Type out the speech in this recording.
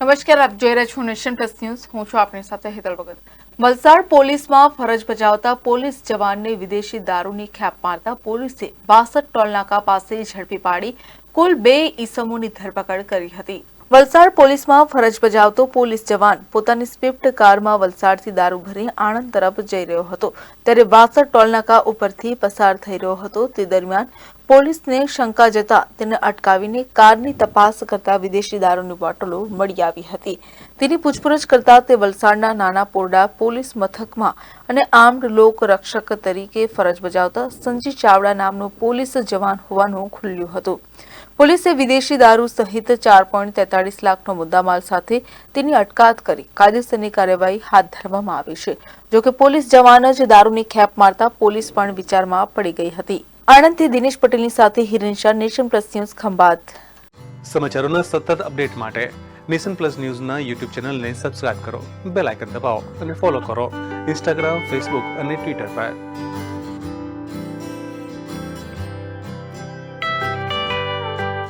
નમસ્કાર, આપ જોઈ રહ્યા છો નેશન પ્લસ ન્યૂઝ. હું છું આપની સાથે હેતલ ભગત. વલસાડ પોલીસમાં ફરજ બજાવતા પોલીસ જવાનને વિદેશી દારૂની ખેપ મારતા પોલીસે બાસઠ ટોલનાકા પાસે ઝડપી પાડી કુલ બે ઈસમોની ધરપકડ કરી હતી. વલસાડ પોલીસમાં ફરજ બજાવતો પોલીસ જવાન પોતાની સ્વિફ્ટ કારમાં વલસાડથી દારૂ ભરી આણંદ તરફ જઈ રહ્યો હતો. ત્યારે વાસર ટોલનાકા ઉપરથી પસાર થઈ રહ્યો હતો. તે દરમિયાન પોલીસને શંકા જતા તેને અટકાવીને કારની તપાસ કરતા વિદેશી દારૂની બોટલો મળી આવી હતી. તેની પૂછપરછ કરતા તે વલસાડના નાના પોરડા પોલીસ મથકમાં અને આર્મ્ડ લોક રક્ષક તરીકે ફરજ બજાવતા સંજી ચાવડા નામનો પોલીસ જવાન હોવાનું ખુલ્યું હતું. પોલીસે વિદેશી દારૂ સહિત ચાર પોઈન્ટ તેતાળીસ લાખનો મુદ્દામાલ સાથે તેની અટકાયત કરી. કાયદેસરની કાર્યવાહી હાથ ધરવામાં આવી છે. જોકે પોલીસ જવાન જ દારૂની ખેપ મારતા પોલીસ પણ વિચારમાં પડી ગઈ હતી. આણંદથી દિનેશ પટેલની સાથે Hiren Shah, Nation plus news Khambhat. સમાચારોના સતત અપડેટ માટે નેશન પ્લસ ન્યૂઝના યુટ્યુબ ચેનલને સબસ્ક્રાઇબ કરો, બેલ આઇકન દબાવો અને ફોલો કરો. ઇન્સ્ટાગ્રામ, ફેસબુક અને ટ્વિટર પર.